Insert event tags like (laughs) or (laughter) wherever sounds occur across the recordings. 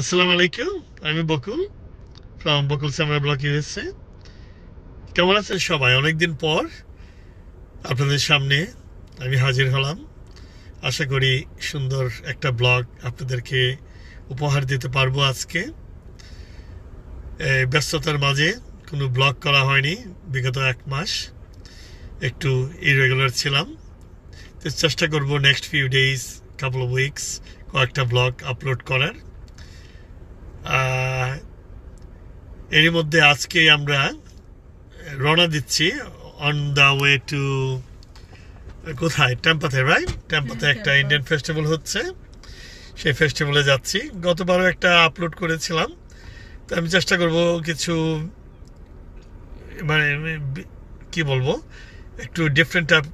আসসালামু আলাইকুম, আমি Bakul from Bakul Samra block USA. কেমন আছেন সবাই? অনেকদিন পর আপনাদের সামনে আমি হাজির হলাম। আশা করি সুন্দর একটা ব্লগ আপনাদেরকে উপহার দিতে পারব আজকে। ব্যস্ততার মাঝে কোনো ব্লগ করা হয়নি, বিগত এক মাস একটু ইরেগুলার ছিলাম। তো চেষ্টা করব next few days couple of weeks কয়েকটা ব্লগ আপলোড করার। এরই মধ্যে আজকে আমরা রওনা দিচ্ছি অন দ্য ওয়ে টু কোথায়? টেম্পাতে রাইট টেম্পাতে একটা ইন্ডিয়ান ফেস্টিভ্যাল হচ্ছে। সেই ফেস্টিভ্যালে যাচ্ছি। গতবারও একটা আপলোড করেছিলাম। তো আমি চেষ্টা করব কিছু মানে কি বলব? একটু ডিফারেন্ট টাইপ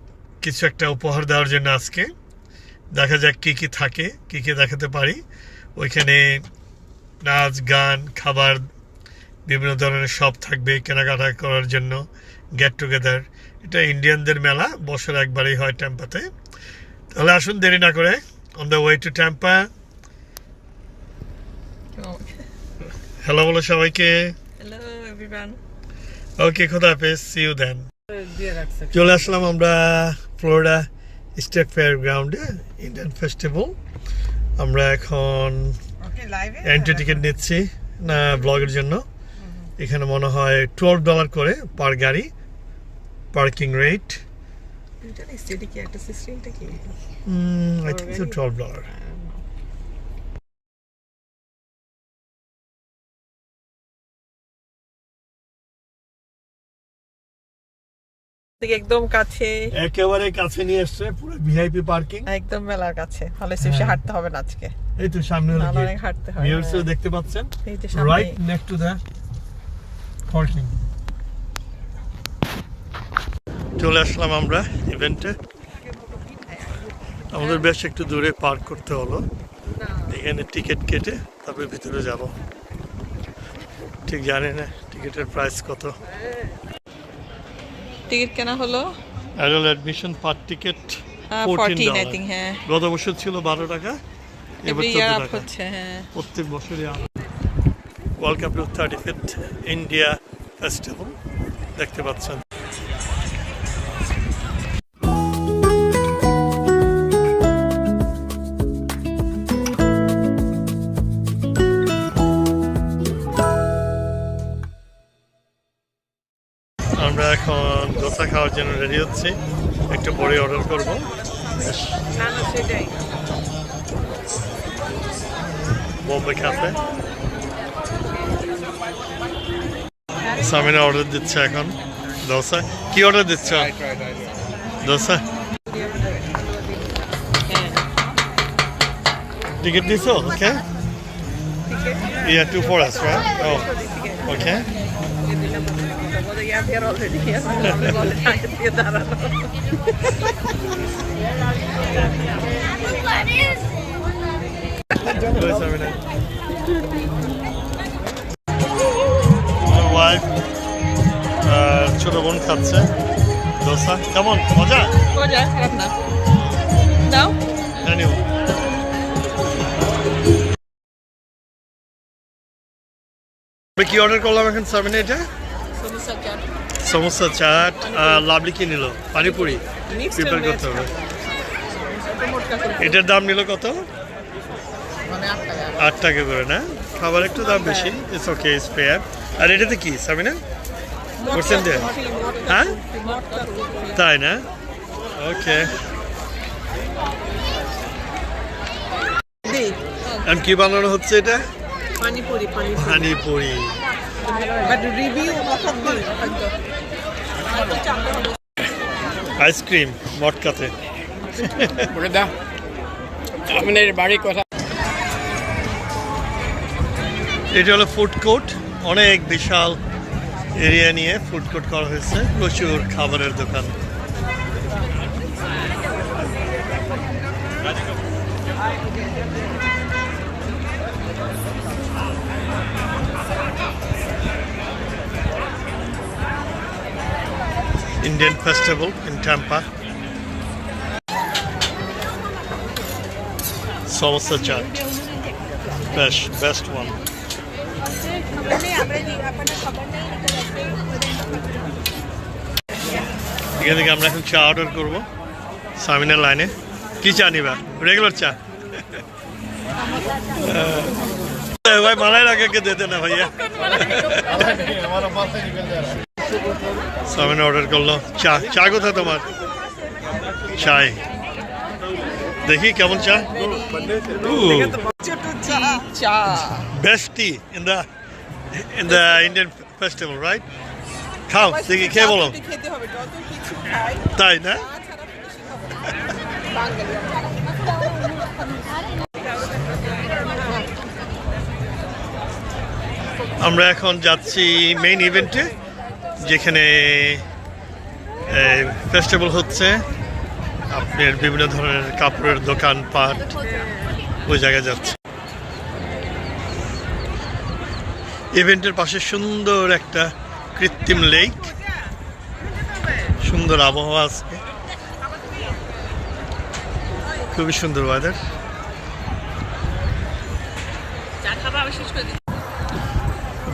কিছু একটা উপহার দেওয়ার জন্য আজকে। দেখা যাক কী কী থাকে কী কী দেখাতে পারি। ওইখানে নাচ গান খাবার বিভিন্ন ধরনের সব থাকবে কেনাকাটা করার জন্য গেট টুগেদার এটা ইন্ডিয়ানদের মেলা বছর একবারই হয় ট্যাম্পাতে তাহলে আসুন দেরি না করে on the way to Tampa hello বলো সবাইকে। Hello everyone. ওকে খোদা হাফেজ সি ইউ দেন চলে আসলাম আমরা ফ্লোরিডা স্টেট ফেয়ার গ্রাউন্ডে ইন্ডিয়ান ফেস্টিভ্যাল আমরা এখন এন্ট্রি টিকিট নিচ্ছি না ব্লগের জন্য। এখানে মনে হয় টুয়েলভ ডলার করে পার গাড়ি পার্কিং রেট টুয়েলভ ডলার একদম কাছে। একেবারে কাছে নিয়ে এসছে পুরো ভিআইপি পার্কিং একদম মেলার কাছে। ভালো হ্যাঁ। হাঁটতে হবে না আজকে। এই তো সামনে হলো হাঁটতে হয়। দেখতে পাচ্ছেন? Right next to the parking চলে আসলাম আমরা ইভেন্টে আমাদের বেশ একটু দূরে পার্ক করতে হলো। এখানে টিকিট কেটে তারপরে ভিতরে যাব। ঠিক জানি না টিকিটের প্রাইস কত। টিকিট কেনা হলো? Adult admission per ticket fourteen I think হ্যাঁ। গত বছর ছিল বারো টাকা। হচ্ছে হ্যাঁ। প্রত্যেক বছরই two thirty fifth India festival দেখতে পাচ্ছেন। আমরা এখন দোসা খাওয়ার জন্য রেডি হচ্ছি। একটু পরে অর্ডার করব। সেটাই বোম্বে ক্যাফে সামিনা অর্ডার দিচ্ছে এখন দোসা কি অর্ডার দিচ্ছ দোসা হ্যাঁ টিকিট দিছো okay Yeah, two for us, right? Oh, okay. (laughs) (laughs) (laughs) Wife ছোট বোন খাচ্ছে। দোসা কেমন? মজা? মজা খারাপ না। জানিও আমি কি অর্ডার করলাম এখন সামিনা এটা? সমোসা চাট। আর লাভলি কি নিল? পানিপুরি। প্রিপেয়ার করতে হবে। এটার দাম নিল কত? আট টাকা। করে না? খাবার একটু দাম বেশি। ইটস ওকে ইটস ফেয়ার আর এটাতে কি সামিনা? করছেন দিয়ে হ্যাঁ? তাই না? ওকে আর কি বানানো হচ্ছে এটা? Panipuri panipuri. Panipuri. But review ice cream মটকাতে। আপনার বাড়ি কথা এটা হলো ফুড কোর্ট অনেক বিশাল এরিয়া নিয়ে ফুড কোর্ট করা হয়েছে প্রচুর খাবারের দোকান Indian festival in Tampa. Salsa chaat. Best best one এখান থেকে আমরা এখন চা অর্ডার করব সামিনের লাইনে কি চা নিবা রেগুলার চা ভাই মালাই রাখে কে দেতে না ভাইয়া সামিন অর্ডার করল চা চা কোথায় তোমার চাই দেখি কেমন চা ছোট চা চা best tea in the in the Indian festival right খাও দেখি খেয়ে বলো। তাই না। আমরা এখন যাচ্ছি মেইন ইভেন্টে যেখানে ফেস্টিভ্যাল হচ্ছে। আপনার বিভিন্ন ধরনের কাপড়ের দোকান পাট ওই জায়গায় যাচ্ছে। ইভেন্টের পাশে সুন্দর একটা কৃত্রিম লেক সুন্দর আবহাওয়া আছে খুবই সুন্দর ওয়েদার।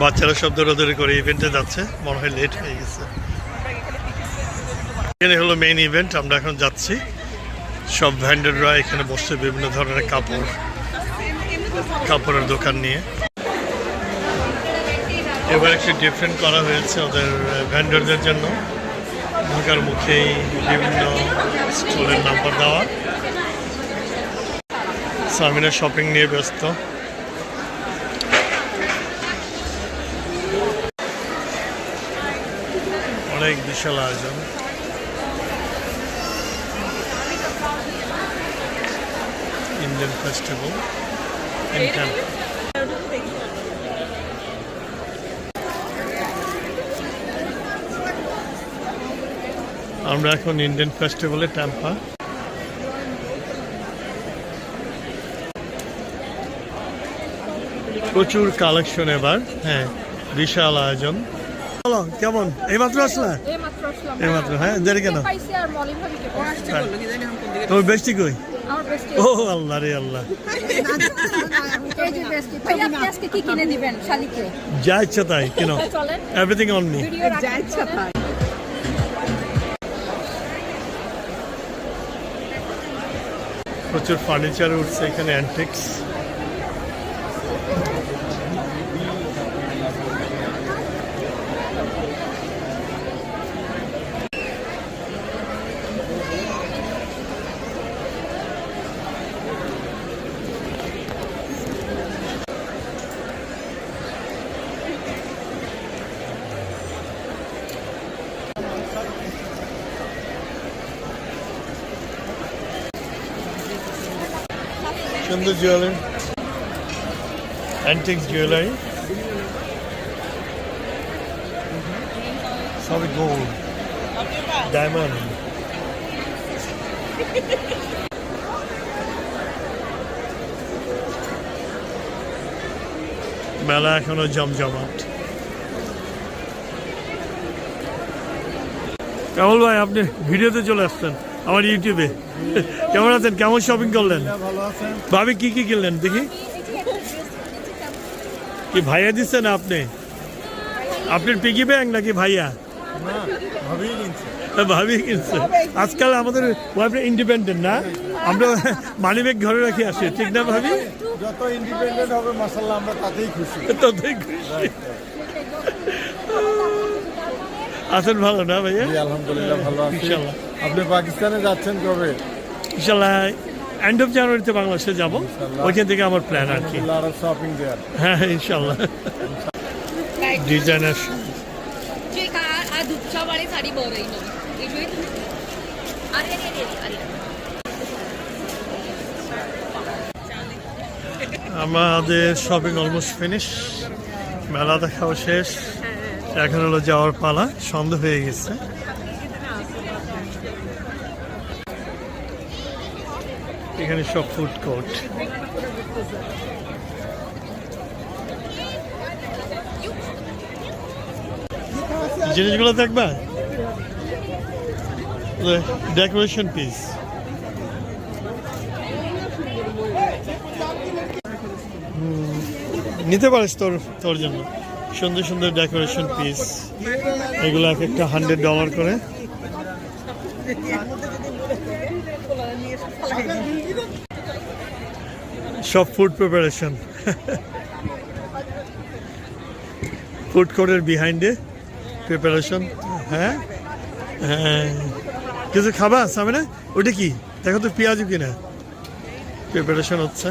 বাচ্চারা সব দৌড়াদৌড়ি করে ইভেন্টে যাচ্ছে। মনে হয় লেট হয়ে গেছে। এখানে হলো মেইন ইভেন্ট আমরা এখন যাচ্ছি। সব ভ্যান্ডাররা এখানে বসছে বিভিন্ন ধরনের কাপড়। কাপড়ের দোকান নিয়ে। এবার একটু ডিফারেন্ট করা হয়েছে ওদের ভ্যান্ডারদের জন্য। ঢাকার মুখেই বিভিন্ন স্টলের নাম্বার দেওয়া। সামিনা শপিং নিয়ে ব্যস্ত। অনেক বিশাল আয়োজন। ইন্ডিয়ান ফেস্টিভ্যাল ইন আমরা এখন ইন্ডিয়ান ফেস্টিভ্যালে ট্যাম্পা প্রচুর কালেকশন এবার হ্যাঁ বিশাল আয়োজন। বলো কেমন? এইমাত্র আসলা? এইমাত্র আসলাম। এইমাত্র হ্যাঁ দেরি কেন? দিকে তোমার বেশি কই? ও আল্লাহ রে আল্লাহ। এই যে ইচ্ছা তাই কেন? এভরিথিং অন মি যা ইচ্ছা তাই। প্রচুর ফার্নিচার উঠছে এখানে অ্যান্টিক্স সুন্দর জুয়েলারি অ্যান্টিক্স জুয়েলারি সবই গোল্ড ডায়মন্ড মেলা এখনও জমজমাট। কেমন ভাই, আপনি ভিডিওতে চলে আসছেন। আমার ইউটিউবে কেমন আছেন? কেমন শপিং করলেন? ভাবি কি কি কিনলেন? দেখি। কি ভাইয়া দিচ্ছেন আপনি? আপনার পিগি ব্যাংক নাকি ভাইয়া? ভাবি কিনছে। আজকাল আমাদের ওয়াইফরা ইন্ডিপেন্ডেন্ট না? আমরা মানি ব্যাগ ঘরে রাখি আসি ঠিক না ভাবি? যত ইন্ডিপেন্ডেন্ট হবে মাসাল্লাহ আমরা তাতেই খুশি। ততই খুশি। আছেন ভালো না ভাইয়া? আলহামদুলিল্লাহ ভালো আছি। ইনশাল্লাহ। আপনি পাকিস্তানে যাচ্ছেন কবে? ইনশাল্লাহ এন্ড অফ জানুয়ারিতে বাংলাদেশে যাব। ওইখান থেকে আমার প্ল্যান আর কি। শপিং হ্যাঁ ইনশাল্লাহ। ডিজাইনার আমাদের শপিং অলমোস্ট ফিনিশ মেলা দেখাও শেষ। এখন হলো যাওয়ার পালা সন্ধ্যা হয়ে গেছে। এখানে সব ফুড কোর্ট জিনিসগুলো দেখবা? ডেকোরেশন পিস নিতে পারিস তোর তোর জন্য। সুন্দর সুন্দর ডেকোরেশন পিস এগুলো এক একটা হান্ড্রেড ডলার করে। সব ফুড প্রিপারেশন ফুড কোর্টের বিহাইন্ডে প্রিপারেশন হ্যাঁ? হ্যাঁ। কিছু খাবা, সামনে? না ওটা কি? দেখো তো পেঁয়াজু কিনা। প্রিপারেশন হচ্ছে।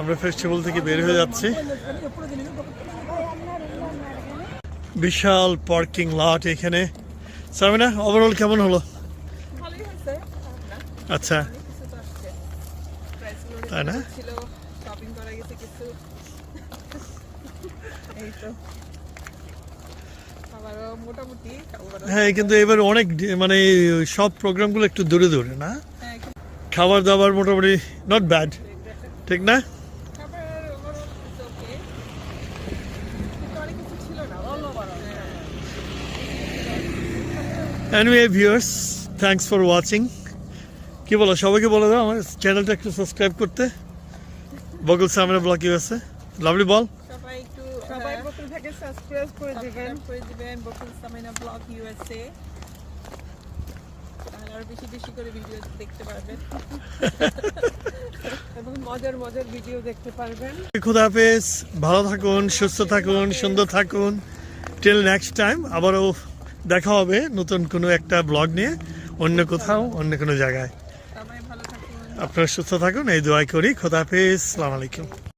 আমরা ফেস্টিভ্যাল থেকে বের হয়ে যাচ্ছি। বিশাল পার্কিং লট এখানে। সামিনা ওভারঅল কেমন হলো? আচ্ছা। তাই না? হ্যাঁ কিন্তু এবার অনেক মানে সব প্রোগ্রামগুলো একটু দূরে দূরে না? হ্যাঁ, খাবার দাবার মোটামুটি নট ব্যাড ঠিক না খাবার overall is okay. কিন্তু অনেক কিছু ছিল না অন্য anyway viewers thanks for watching কি বলো সবাইকে বলে দাও আমার চ্যানেলটা একটু সাবস্ক্রাইব করতে। বগল সামনে ব্লগ ইউএসএ লাভলি বল। সবাই একটু সবাই বকুল থেকে সাবস্ক্রাইব করে দিবেন। করে দিবেন বকুল সামিনা ব্লগ ইউএসএ তাহলে বেশি বেশি করে ভিডিও দেখতে পারবেন। (laughs) এবং মজার মজার ভিডিও দেখতে পারবেন। খুদাহাফেজ ভালো থাকুন সুস্থ থাকুন সুন্দর থাকুন। টিল নেক্সট টাইম আবারও দেখা হবে নতুন কোনো একটা ব্লগ নিয়ে অন্য কোথাও অন্য কোনো জায়গায়। আপনারা সুস্থ থাকুন এই দোয়াই করি। খোদাফিজ সালাম আলাইকুম।